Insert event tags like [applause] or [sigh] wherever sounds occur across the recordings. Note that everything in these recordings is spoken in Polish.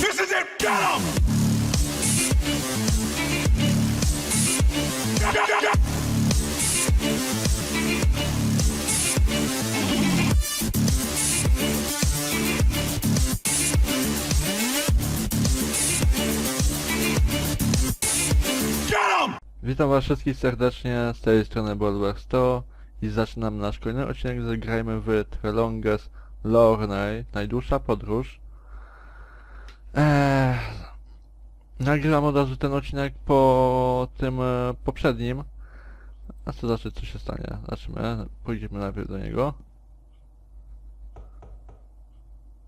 This is it! Get him! Witam was wszystkich serdecznie, z tej strony Bolwer 100 i zaczynam nasz kolejny odcinek, zagrajmy w Trelonges Lorney, najdłuższa podróż. Eee, nagrywam od razu ten odcinek po tym e, poprzednim. A co znaczy, co się stanie? Zobaczymy, pójdziemy najpierw do niego.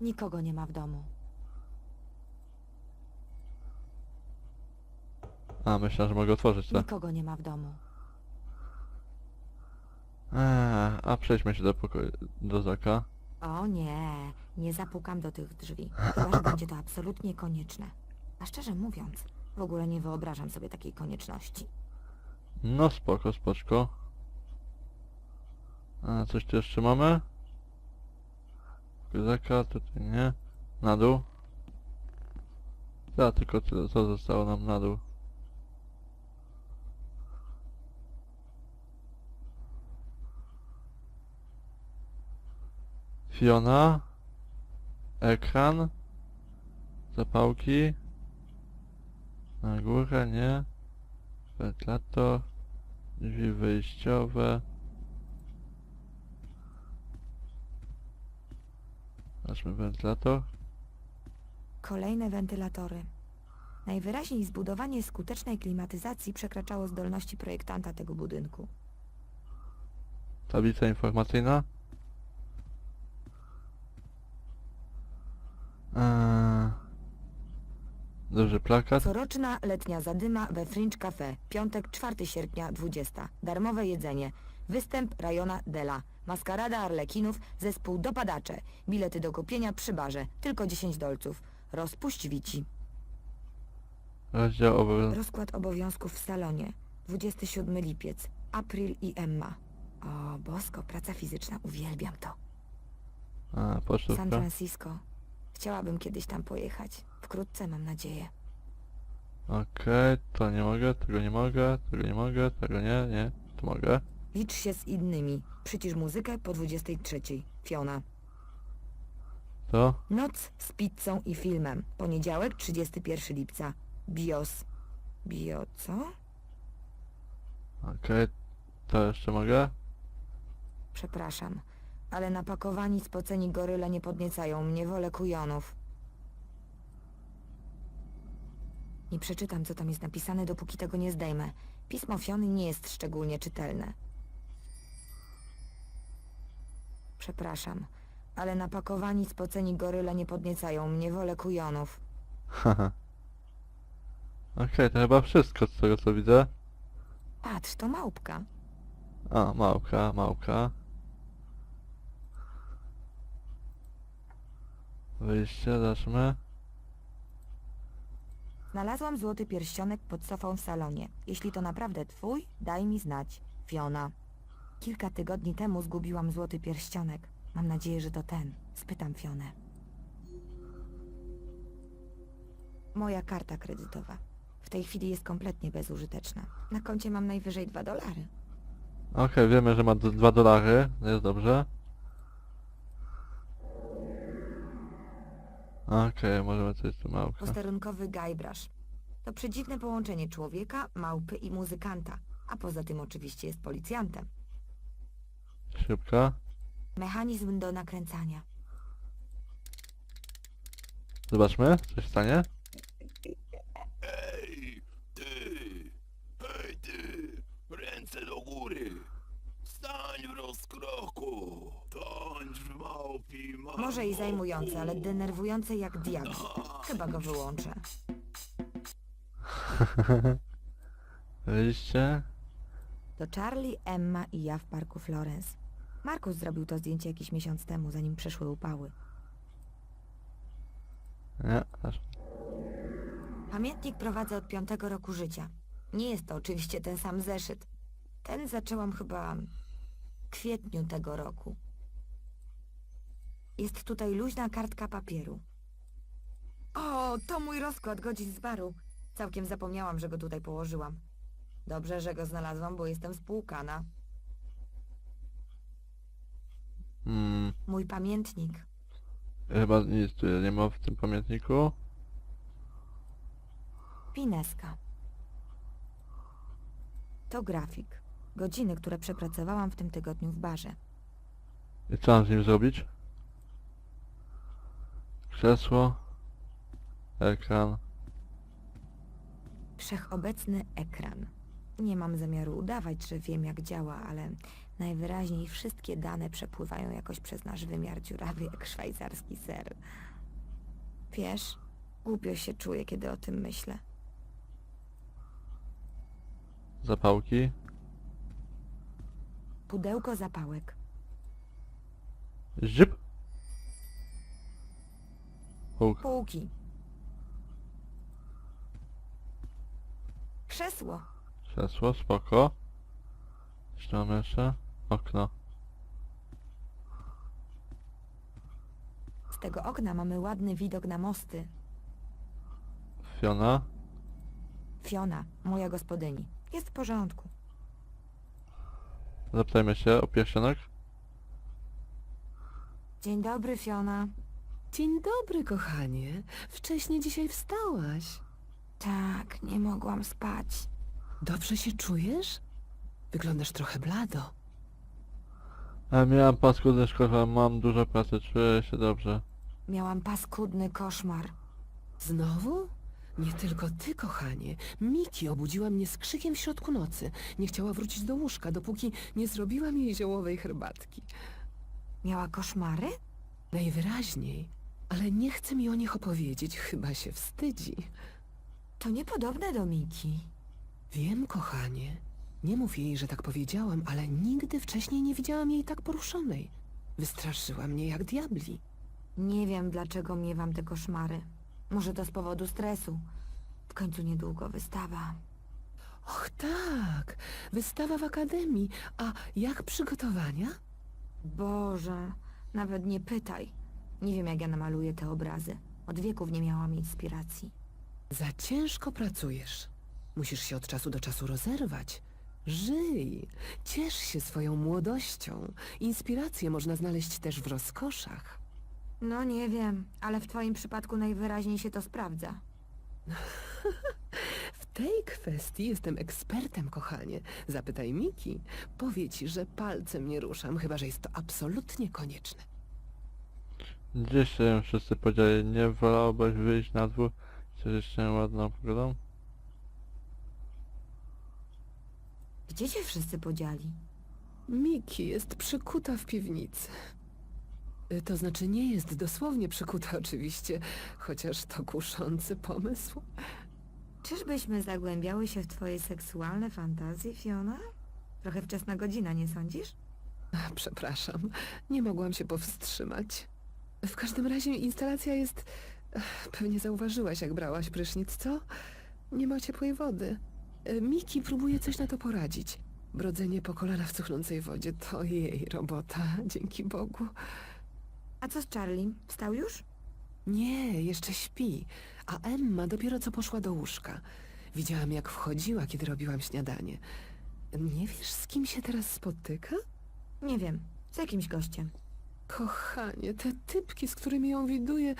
Nikogo nie ma w domu. A, myślałem, że mogę otworzyć to. Nikogo nie ma w domu. Eee, a przejdźmy się do pokoju, do Zaka. O nie, nie zapukam do tych drzwi. Chyba, że będzie to absolutnie konieczne. A szczerze mówiąc, w ogóle nie wyobrażam sobie takiej konieczności. No spoko, spoczko. A coś tu jeszcze mamy? Kozaka, tutaj nie. Na dół. Ja tylko tyle, co zostało nam na dół. Fiona. Ekran. Zapałki. Na górę, nie. Wentylator. Drzwi wyjściowe. Zobaczmy wentylator. Kolejne wentylatory. Najwyraźniej zbudowanie skutecznej klimatyzacji przekraczało zdolności projektanta tego budynku. Tablica informacyjna. Eee, duży plakat. Coroczna letnia zadyma we Fringe Cafe. Piątek 4 sierpnia 20. Darmowe jedzenie. Występ Rajona Dela. Maskarada Arlekinów, zespół Dopadacze. Bilety do kupienia przy barze. Tylko 10 dolców. Rozpuść wici. Rozdział obowiązków. Rozkład obowiązków w salonie. 27 lipiec. April i Emma. O, bosko, praca fizyczna, uwielbiam to. A, San pocztówka. Francisco. Chciałabym kiedyś tam pojechać. Wkrótce, mam nadzieję. Okej, to nie mogę, tego nie mogę, tego nie mogę, tego nie, nie, to mogę. Licz się z innymi. Przycisz muzykę po 23. Fiona. To, Noc z pizzą i filmem. Poniedziałek, 31 lipca. Bios. Bio co? okej, to jeszcze mogę. Przepraszam, ale napakowani spoceni goryle nie podniecają mnie, wolę kujonów. Nie przeczytam, co tam jest napisane, dopóki tego nie zdejmę. Pismo Fiony nie jest szczególnie czytelne. Przepraszam, ale napakowani spoceni goryle nie podniecają mnie, wolę kujonów. Haha. Okej, to chyba wszystko z tego co widzę. Patrz, to małpka. A, małpka, małpka. Wyjście, zacznę. Znalazłam złoty pierścionek pod sofą w salonie. Jeśli to naprawdę twój, daj mi znać. Fiona. Kilka tygodni temu zgubiłam złoty pierścionek. Mam nadzieję, że to ten. Spytam Fionę. Moja karta kredytowa. W tej chwili jest kompletnie bezużyteczna. Na koncie mam najwyżej dwa dolary. Okej, wiemy, że ma 2 dolary, jest dobrze. Okej, możemy coś tu małpka. Posterunkowy Guybrush. To przedziwne połączenie człowieka, małpy i muzykanta. A poza tym oczywiście jest policjantem. Szybka. Mechanizm do nakręcania. Zobaczmy, co się stanie. Ej, ty! Hej, ty! Ręce do góry! Stań w rozkroku! Tańcz w małpi małpo. Może i zajmujące, ale denerwujące jak diabł. Chyba go wyłączę. [laughs] Wyjście. To Charlie, Emma i ja w parku Florence. Markus zrobił to zdjęcie jakiś miesiąc temu, zanim przeszły upały. Nie, aż. Pamiętnik prowadzę od piątego roku życia. Nie jest to oczywiście ten sam zeszyt. Ten zaczęłam chyba w kwietniu tego roku. Jest tutaj luźna kartka papieru. O, to mój rozkład godzin z baru. Całkiem zapomniałam, że go tutaj położyłam. Dobrze, że go znalazłam, bo jestem spłukana. Hmm, Mój pamiętnik. chyba nic tu nie ma w tym pamiętniku. Pineska. To grafik. Godziny, które przepracowałam w tym tygodniu w barze. I co mam z nim zrobić? Krzesło. Ekran. Wszechobecny ekran. Nie mam zamiaru udawać, że wiem jak działa, ale najwyraźniej wszystkie dane przepływają jakoś przez nasz wymiar dziurawy jak szwajcarski ser. Wiesz, głupio się czuję, kiedy o tym myślę. Zapałki. Pudełko zapałek. Zip. Huk. Półki. Krzesło. Krzesło, spoko. Co mamy jeszcze? Okno. Z tego okna mamy ładny widok na mosty. Fiona. Fiona, moja gospodyni. Jest w porządku. Zapytajmy się o pierścionek. Dzień dobry, Fiona. Dzień dobry, kochanie. Wcześnie dzisiaj wstałaś. Tak, nie mogłam spać. Dobrze się czujesz? Wyglądasz trochę blado. A miałam paskudny szkoła, mam dużo pracy, czuję się dobrze. Miałam paskudny koszmar. Znowu? Nie tylko ty, kochanie. Miki obudziła mnie z krzykiem w środku nocy. Nie chciała wrócić do łóżka, dopóki nie zrobiłam jej ziołowej herbatki. Miała koszmary? Najwyraźniej. Ale nie chce mi o nich opowiedzieć, chyba się wstydzi. To niepodobne do Miki. Wiem, kochanie. Nie mów jej, że tak powiedziałam, ale nigdy wcześniej nie widziałam jej tak poruszonej. Wystraszyła mnie jak diabli. Nie wiem, dlaczego miewam te koszmary. Może to z powodu stresu. W końcu niedługo wystawa. Och tak, wystawa w akademii. A jak przygotowania? Boże, nawet nie pytaj. Nie wiem, jak ja namaluję te obrazy. Od wieków nie miałam inspiracji. Za ciężko pracujesz. Musisz się od czasu do czasu rozerwać. Żyj, ciesz się swoją młodością. Inspirację można znaleźć też w rozkoszach. No nie wiem, ale w twoim przypadku najwyraźniej się to sprawdza. [laughs] W tej kwestii jestem ekspertem, kochanie. Zapytaj Miki. Powie ci, że palcem nie ruszam, chyba że jest to absolutnie konieczne. Gdzieś się wszyscy podzieli, nie wolałbyś wyjść na dwór, cieszyć się ładną pogodą? Gdzie się wszyscy podzieli? Miki jest przykuta w piwnicy. Y, To znaczy nie jest dosłownie przykuta [laughs] oczywiście, chociaż to kuszący pomysł. Czyżbyśmy zagłębiały się w twoje seksualne fantazje, Fiona? Trochę wczesna godzina, nie sądzisz? Przepraszam, nie mogłam się powstrzymać. W każdym razie instalacja jest... Pewnie zauważyłaś, jak brałaś prysznic, co? Nie ma ciepłej wody. Y, Miki próbuje coś na to poradzić. Brodzenie po kolana w cuchnącej wodzie to jej robota, [laughs] dzięki Bogu. A co z Charlie? Wstał już? Nie, jeszcze śpi, a Emma dopiero co poszła do łóżka. Widziałam, jak wchodziła, kiedy robiłam śniadanie. Nie wiesz, z kim się teraz spotyka? Nie wiem, z jakimś gościem. Kochanie, te typki, z którymi ją widuję,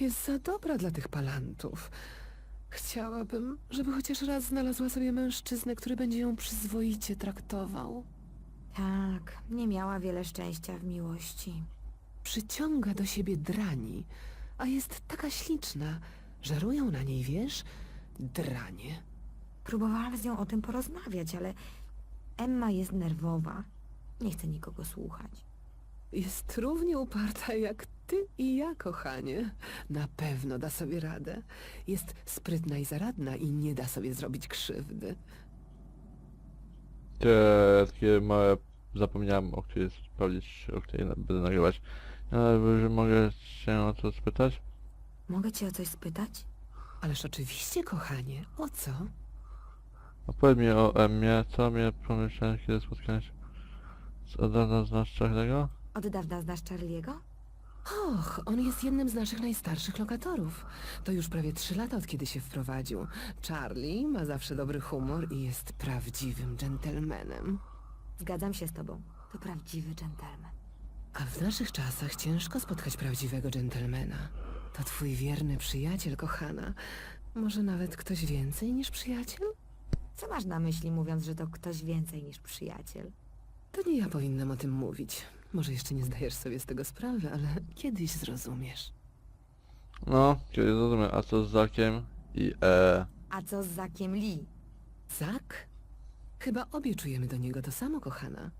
jest za dobra dla tych palantów. Chciałabym, żeby chociaż raz znalazła sobie mężczyznę, który będzie ją przyzwoicie traktował. Tak, nie miała wiele szczęścia w miłości. Przyciąga do siebie drani, a jest taka śliczna. Żerują na niej, wiesz? Dranie. Próbowałam z nią o tym porozmawiać, ale Emma jest nerwowa. Nie chce nikogo słuchać. Jest równie uparta jak ty i ja, kochanie. Na pewno da sobie radę. Jest sprytna i zaradna i nie da sobie zrobić krzywdy. Te takie małe, zapomniałem o której sprawdzić, o której będę nagrywać. Ale że mogę się o co spytać? Mogę cię o coś spytać? Ależ oczywiście, kochanie. O co? Opowiedz mi o Emmie, co mnie pomyślałem, kiedy spotkałem się z od dawna znasz Charlie'ego? Od dawna znasz Charlie'ego? Och, on jest jednym z naszych najstarszych lokatorów. To już prawie trzy lata od kiedy się wprowadził. Charlie ma zawsze dobry humor i jest prawdziwym dżentelmenem. Zgadzam się z tobą. To prawdziwy dżentelmen. A w naszych czasach ciężko spotkać prawdziwego dżentelmena. To twój wierny przyjaciel, kochana. Może nawet ktoś więcej niż przyjaciel? Co masz na myśli, mówiąc, że to ktoś więcej niż przyjaciel? To nie ja powinnam o tym mówić. Może jeszcze nie zdajesz sobie z tego sprawy, ale kiedyś zrozumiesz. No, kiedy zrozumiem, a co z Zakiem i E. A co z Zakiem Lee? Zak? Chyba obie czujemy do niego to samo, kochana.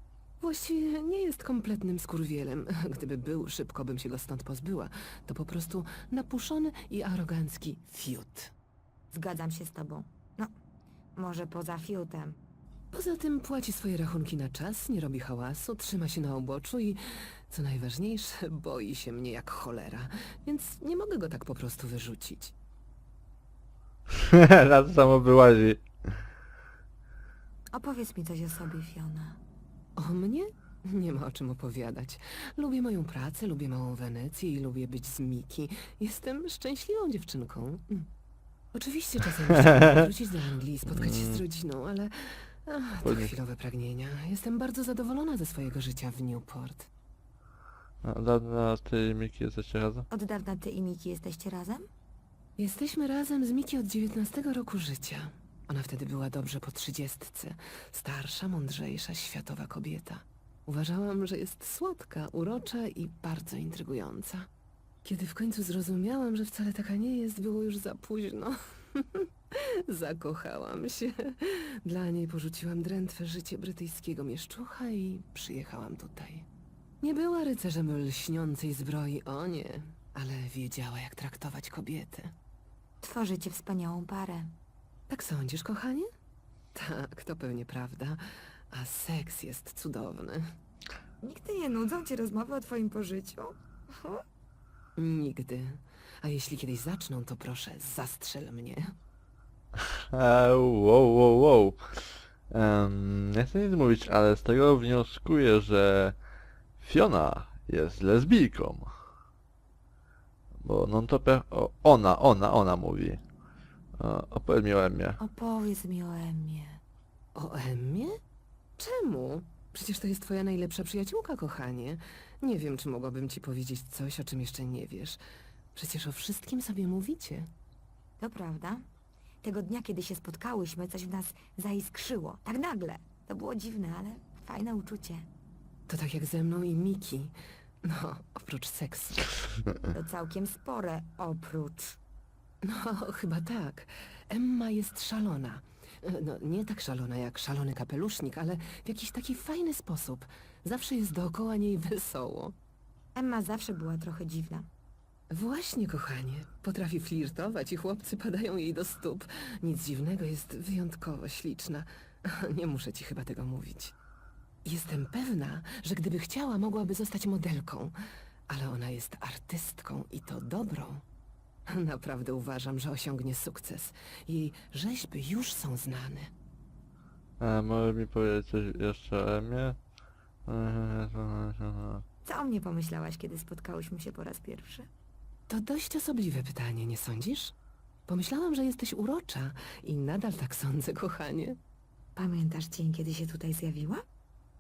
Właściwie nie jest kompletnym skurwielem. [laughs] Gdyby był, szybko bym się go stąd pozbyła. To po prostu napuszony i arogancki fiut. Zgadzam się z tobą. No, może poza fiutem. Poza tym płaci swoje rachunki na czas, nie robi hałasu, trzyma się na uboczu i, co najważniejsze, boi się mnie jak cholera, więc nie mogę go tak po prostu wyrzucić. [laughs] To samo wyłazi. Opowiedz mi coś o sobie, Fiona. O mnie? Nie ma o czym opowiadać. Lubię moją pracę, lubię małą Wenecję i lubię być z Miki. Jestem szczęśliwą dziewczynką. Mm. Oczywiście czasem [laughs] chciałabym wrócić do Anglii i spotkać się z rodziną, ale ach, to chwilowe pragnienia. Jestem bardzo zadowolona ze swojego życia w Newport. A od dawna ty i Miki jesteście razem? Od dawna ty i Miki jesteście razem? Jesteśmy razem z Miki od 19 roku życia. Ona wtedy była dobrze po trzydziestce. Starsza, mądrzejsza, światowa kobieta. Uważałam, że jest słodka, urocza i bardzo intrygująca. Kiedy w końcu zrozumiałam, że wcale taka nie jest, było już za późno. [laughs] Zakochałam się. Dla niej porzuciłam drętwe życie brytyjskiego mieszczucha i przyjechałam tutaj. Nie była rycerzem lśniącej zbroi, o nie, ale wiedziała, jak traktować kobietę. Tworzycie wspaniałą parę. Tak sądzisz, kochanie? Tak, to pewnie prawda. A seks jest cudowny. Nigdy nie nudzą cię rozmowy o twoim pożyciu? Nigdy. A jeśli kiedyś zaczną, to proszę, zastrzel mnie. E, wow, wow, wow. Em, nie chcę nic mówić, ale z tego wnioskuję, że Fiona jest lesbijką. Bo non to pe... o, ona, ona, ona mówi. E, opowiedz mi o Emmie. Opowiedz mi o Emmie. O Emmie? Czemu? Przecież to jest twoja najlepsza przyjaciółka, kochanie. Nie wiem, czy mogłabym ci powiedzieć coś, o czym jeszcze nie wiesz. Przecież o wszystkim sobie mówicie. To prawda. Tego dnia, kiedy się spotkałyśmy, coś w nas zaiskrzyło. Tak nagle. To było dziwne, ale fajne uczucie. To tak jak ze mną i Miki. No, oprócz seksu. To całkiem spore, oprócz. No, chyba tak. Emma jest szalona. E, No, nie tak szalona jak szalony kapelusznik, ale w jakiś taki fajny sposób. Zawsze jest dookoła niej wesoło. Emma zawsze była trochę dziwna. Właśnie, kochanie. Potrafi flirtować i chłopcy padają jej do stóp. Nic dziwnego, jest wyjątkowo śliczna. [laughs] Nie muszę ci chyba tego mówić. Jestem pewna, że gdyby chciała, mogłaby zostać modelką. Ale ona jest artystką i to dobrą. [laughs] Naprawdę uważam, że osiągnie sukces. Jej rzeźby już są znane. E, może mi powiedzieć coś jeszcze o Emmie? Co o mnie pomyślałaś, kiedy spotkałyśmy się po raz pierwszy? To dość osobliwe pytanie, nie sądzisz? Pomyślałam, że jesteś urocza i nadal tak sądzę, kochanie. Pamiętasz dzień, kiedy się tutaj zjawiła?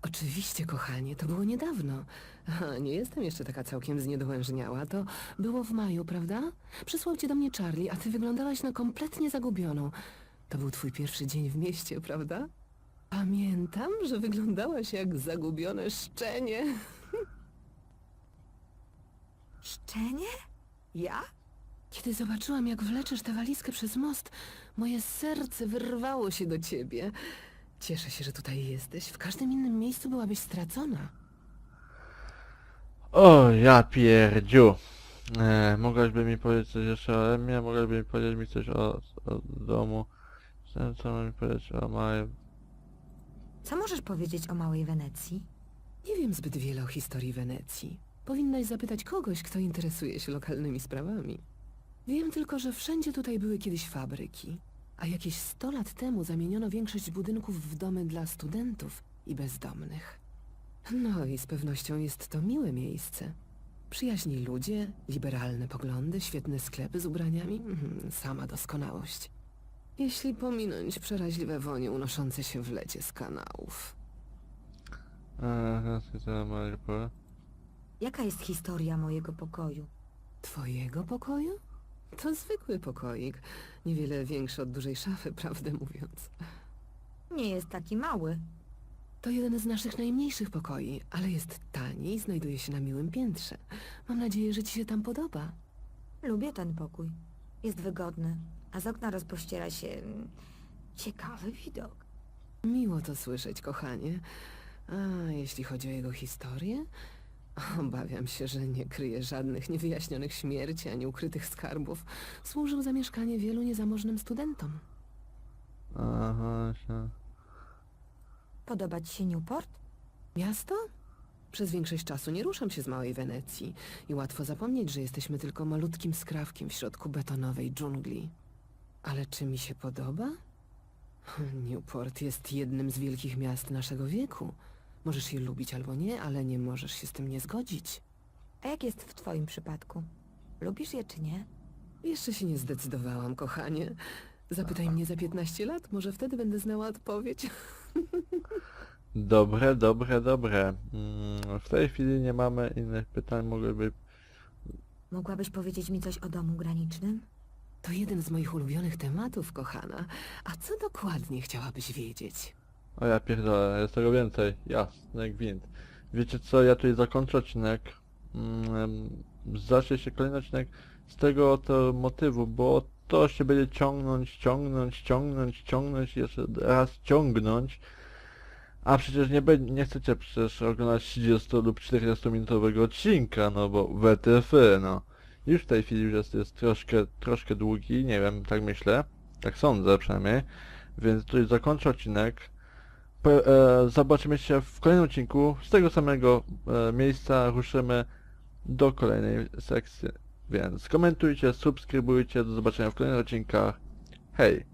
Oczywiście, kochanie, to było niedawno. Aha, nie jestem jeszcze taka całkiem zniedołężniała. To było w maju, prawda? Przysłał cię do mnie Charlie, a ty wyglądałaś na kompletnie zagubioną. To był twój pierwszy dzień w mieście, prawda? Pamiętam, że wyglądałaś jak zagubione szczenie. Szczenie? Ja? Kiedy zobaczyłam, jak wleczysz tę walizkę przez most, moje serce wyrwało się do ciebie. Cieszę się, że tutaj jesteś. W każdym innym miejscu byłabyś stracona. O, ja pierdziu. E, mogłaby mi powiedzieć coś jeszcze o Emmie? Mogłaby mi powiedzieć mi coś o, o domu? Co, co mam mi powiedzieć o małej... Co możesz powiedzieć o małej Wenecji? Nie wiem zbyt wiele o historii Wenecji. Powinnaś zapytać kogoś, kto interesuje się lokalnymi sprawami. Wiem tylko, że wszędzie tutaj były kiedyś fabryki. A jakieś 100 lat temu zamieniono większość budynków w domy dla studentów i bezdomnych. No i z pewnością jest to miłe miejsce. Przyjaźni ludzie, liberalne poglądy, świetne sklepy z ubraniami, mhm, sama doskonałość. Jeśli pominąć przeraźliwe wonie unoszące się w lecie z kanałów. To moje pole. Jaka jest historia mojego pokoju? Twojego pokoju? To zwykły pokoik. Niewiele większy od dużej szafy, [laughs] prawdę mówiąc. Nie jest taki mały. To jeden z naszych najmniejszych pokoi, ale jest tani i znajduje się na miłym piętrze. Mam nadzieję, że ci się tam podoba. Lubię ten pokój. Jest wygodny, a z okna rozpościera się mm, ciekawy widok. Miło to słyszeć, kochanie. A jeśli chodzi o jego historię? Obawiam się, że nie kryje żadnych niewyjaśnionych śmierci ani ukrytych skarbów. Służył za mieszkanie wielu niezamożnym studentom. Aha, się. Podoba ci się Newport? Miasto? Przez większość czasu nie ruszam się z małej Wenecji i łatwo zapomnieć, że jesteśmy tylko malutkim skrawkiem w środku betonowej dżungli. Ale czy mi się podoba? Newport jest jednym z wielkich miast naszego wieku. Możesz je lubić albo nie, ale nie możesz się z tym nie zgodzić. A jak jest w twoim przypadku? Lubisz je czy nie? Jeszcze się nie zdecydowałam, kochanie. Zapytaj mnie za 15 lat, może wtedy będę znała odpowiedź. [laughs] Dobre, dobre, dobre. Mm, w tej chwili nie mamy innych pytań, mogłyby... Mogłabyś powiedzieć mi coś o domu granicznym? To jeden z moich ulubionych tematów, kochana. A co dokładnie chciałabyś wiedzieć? O ja pierdolę, jest tego więcej. Jasny jak gwint. Wiecie co, ja tutaj zakończę odcinek. Mm, zacznie się kolejny odcinek z tego oto motywu, bo to się będzie ciągnąć, ciągnąć, ciągnąć, ciągnąć, jeszcze raz ciągnąć. A przecież nie, nie chcecie przecież oglądać 30 lub 40 minutowego odcinka, no bo WTF, no. Już w tej chwili już jest, jest troszkę, troszkę długi, nie wiem, tak myślę. Tak sądzę przynajmniej. Więc tutaj zakończę odcinek. E, zobaczymy się w kolejnym odcinku. Z tego samego e, miejsca ruszymy do kolejnej sekcji. Więc komentujcie, subskrybujcie. Do zobaczenia w kolejnych odcinkach. Hej!